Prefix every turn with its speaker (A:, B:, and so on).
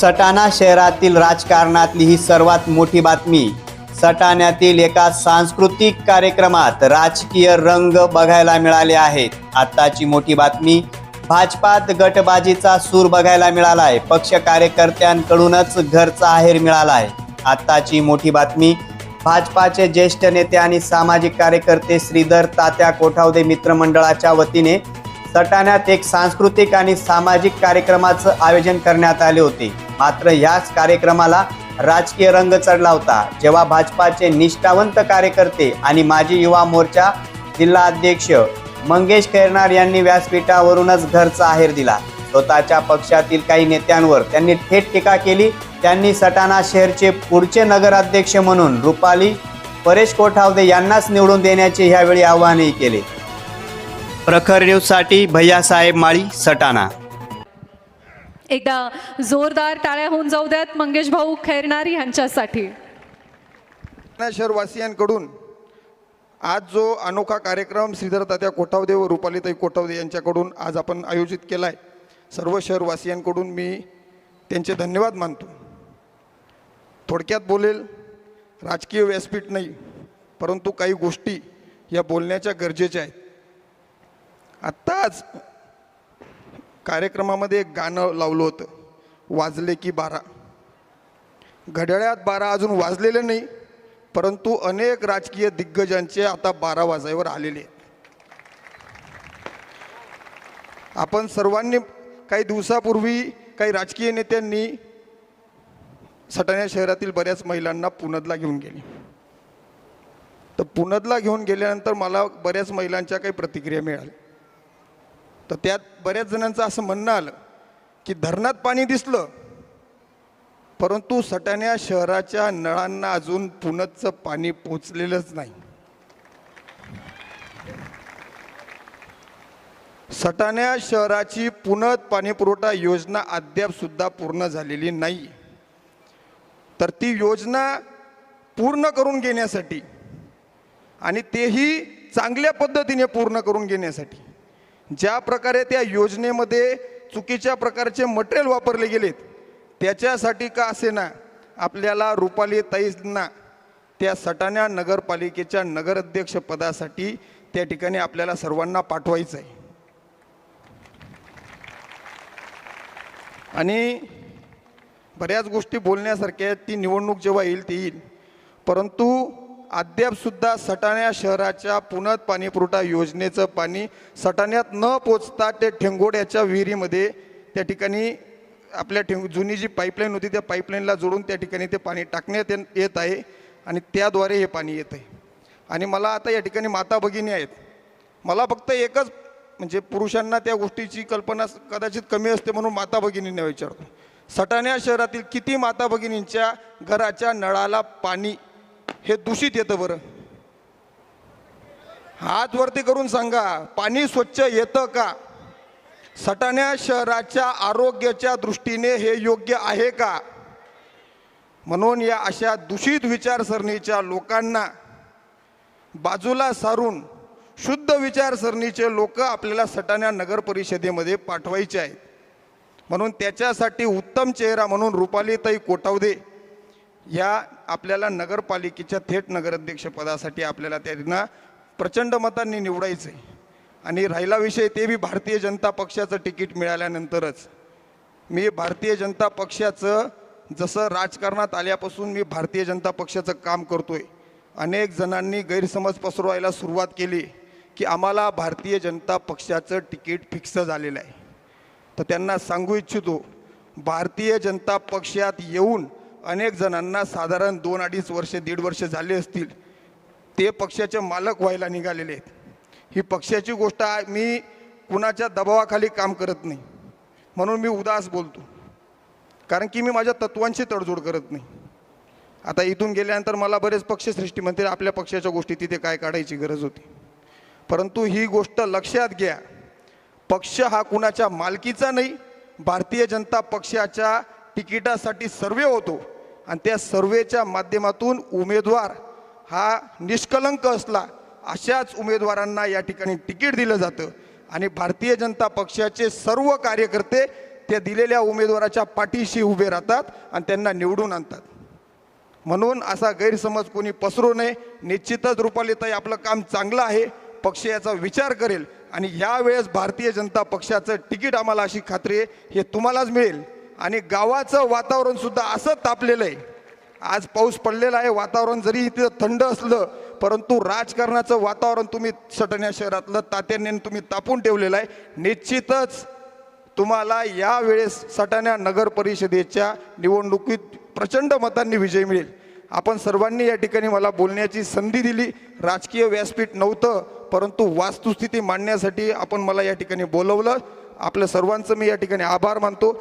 A: सटाणा शहरातील राजकारणातली ही सर्वात मोठी बातमी. सटाण्यातील एका सांस्कृतिक कार्यक्रमात राजकीय रंग बघायला मिळाले आहेत. आत्ताची मोठी बातमी भाजपात गटबाजीचा सूर बघायला मिळालाय. पक्ष कार्यकर्त्यांकडूनच घरचा आहेर मिळालाय. आत्ताची मोठी बातमी भाजपाचे ज्येष्ठ नेते आणि सामाजिक कार्यकर्ते श्रीधर तात्या कोठावदे मित्रमंडळाच्या वतीने सटाण्यात एक सांस्कृतिक आणि सामाजिक कार्यक्रमाचं आयोजन करण्यात आले होते. मात्र याच कार्यक्रमाला राजकीय रंग चढला होता. जेव्हा भाजपाचे निष्ठावंत कार्यकर्ते आणि माजी युवा मोर्चा जिल्हा अध्यक्ष मंगेश खैरनार यांनी व्यासपीठावरूनच घरचा आहेर दिला. स्वतःच्या पक्षातील काही नेत्यांवर त्यांनी थेट टीका केली. त्यांनी सटाणा शहरचे पुढचे नगराध्यक्ष म्हणून रुपाली परेश कोठावदे यांनाच निवडून देण्याचे ह्यावेळी आवाहनही केले. प्रखर न्यूजसाठी भैयासाहेब माळी सटाणा.
B: एकदा जोरदार टाळ्या होऊन जाऊ द्यात. मंगेश भाऊ खैरनार यांच्यासाठी.
C: शहरवासियांकडून आज जो अनोखा कार्यक्रम श्रीधर तात्या कोठावदे व रुपालीताई कोठावदे यांच्याकडून आज आपण आयोजित केला आहे सर्व शहरवासियांकडून मी त्यांचे धन्यवाद मानतो. थोडक्यात बोलेल राजकीय व्यासपीठ नाही परंतु काही गोष्टी या बोलण्याच्या गरजेच्या आहेत. आत्ताच कार्यक्रमामध्ये एक गाणं लावलं होतं वाजले की बारा. घड्याळ्यात बारा अजून वाजलेले नाही परंतु अनेक राजकीय दिग्गजांचे आता बारा वाजायवर आलेले आहेत. आपण सर्वांनी काही दिवसापूर्वी काही राजकीय नेत्यांनी सटाणा शहरातील बऱ्याच महिलांना पुनदला घेऊन गेले. तर पुनदला घेऊन गेल्यानंतर मला बऱ्याच महिलांच्या काही प्रतिक्रिया मिळाल्या. तर त्यात बऱ्याच जणांचं असं म्हणणं आलं की धरणात पाणी दिसलं परंतु सटाण्या शहराच्या नळांना अजून पुनतचं पाणी पोचलेलंच नाही. सटाण्या शहराची पुनत पाणीपुरवठा योजना अद्याप सुद्धा पूर्ण झालेली नाही. तर ती योजना पूर्ण करून घेण्यासाठी आणि तेही चांगल्या पद्धतीने पूर्ण करून घेण्यासाठी ज्या प्रकारे त्या योजनेमध्ये चुकीच्या प्रकारचे मटेरियल वापरले गेलेत त्याच्यासाठी का असे ना आपल्याला रुपाली ताईंना त्या सटाण्या नगरपालिकेच्या नगराध्यक्षपदासाठी त्या ठिकाणी आपल्याला सर्वांना पाठवायचं आहे आणि बऱ्याच गोष्टी बोलण्यासारख्या आहेत ती निवडणूक जेव्हा येईल ती येईल. परंतु अद्यापसुद्धा सटाण्या शहराच्या पुनत पाणीपुरवठा योजनेचं पाणी सटाण्यात न पोचता ते ठेंगोड्याच्या विहिरीमध्ये त्या ठिकाणी आपल्या ठेंग जुनी जी पाईपलाईन होती त्या पाईपलाईनला जोडून त्या ठिकाणी ते पाणी टाकण्यात येत आहे आणि त्याद्वारे हे पाणी येत आहे. आणि मला आता या ठिकाणी माता भगिनी आहेत. मला फक्त एकच म्हणजे पुरुषांना त्या गोष्टीची कल्पना कदाचित कमी असते म्हणून माता भगिनींना विचारतो. सटाण्या शहरातील किती माता भगिनींच्या घराच्या नळाला पाणी हे दूषित येतं बरं. हात वरती करून सांगा पाणी स्वच्छ येतं का? सटाण्या शहराच्या आरोग्याच्या दृष्टीने हे योग्य आहे का? म्हणून या अशा दूषित विचारसरणीच्या लोकांना बाजूला सारून शुद्ध विचारसरणीचे लोक आपल्याला सटाण्या नगर परिषदेमध्ये पाठवायचे आहेत. म्हणून त्याच्यासाठी उत्तम चेहरा म्हणून रुपालीताई कोटावदे या आपल्याला नगरपालिकेच्या थेट नगराध्यक्षपदासाठी आपल्याला त्यांना प्रचंड मतांनी निवडायचं आहे आणि राहिला विषय ते बी भारतीय जनता पक्षाचं तिकीट मिळाल्यानंतरच. मी भारतीय जनता पक्षाचं जसं राजकारणात आल्यापासून मी भारतीय जनता पक्षाचं काम करतोय. अनेक जणांनी गैरसमज पसरवायला सुरुवात केली की आम्हाला भारतीय जनता पक्षाचं तिकीट फिक्स झालेलं आहे. तर त्यांना सांगू इच्छितो भारतीय जनता पक्षात येऊन अनेक जणांना साधारण दोन अडीच वर्ष दीड वर्ष झाले असतील. ते पक्षाचे मालक व्हायला निघालेले आहेत. ही पक्षाची गोष्ट आहे मी कुणाच्या दबावाखाली काम करत नाही. म्हणून मी उदास बोलतो. कारण की मी माझ्या तत्वांशी तडजोड करत नाही. आता इथून गेल्यानंतर मला बरेच पक्ष म्हणते आपल्या पक्षाच्या गोष्टी तिथे काय काढायची गरज होती. परंतु ही गोष्ट लक्षात घ्या. पक्ष हा कुणाच्या मालकीचा नाही भारतीय जनता पक्षाच्या तिकिटासाठी सर्वे होतो. आणि त्या सर्वेच्या माध्यमातून उमेदवार हा निष्कलंक असला अशाच उमेदवारांना या ठिकाणी तिकीट दिलं जातं. आणि भारतीय जनता पक्षाचे सर्व कार्यकर्ते त्या दिलेल्या उमेदवाराच्या पाठीशी उभे राहतात आणि त्यांना निवडून आणतात. म्हणून असा गैरसमज कोणी पसरू नये. निश्चितच रुपालीताई आपलं काम चांगलं आहे. पक्ष याचा विचार करेल. आणि यावेळेस भारतीय जनता पक्षाचं तिकीट आम्हाला अशी खात्री आहे हे तुम्हालाच मिळेल. आणि गावाचं वातावरण सुद्धा असं तापलेलं आहे. आज पाऊस पडलेला आहे वातावरण जरी इथं थंड असलं परंतु राजकारणाचं वातावरण तुम्ही सटण्या शहरातलं तात्याने तुम्ही तापून ठेवलेलं आहे. निश्चितच तुम्हाला यावेळेस सटाण्या नगर परिषदेच्या निवडणुकीत प्रचंड मतांनी विजय मिळेल. आपण सर्वांनी या ठिकाणी मला बोलण्याची संधी दिली. राजकीय व्यासपीठ नव्हतं परंतु वास्तुस्थिती मांडण्यासाठी आपण मला या ठिकाणी बोलवलं. आपल्या सर्वांचं मी या ठिकाणी आभार मानतो.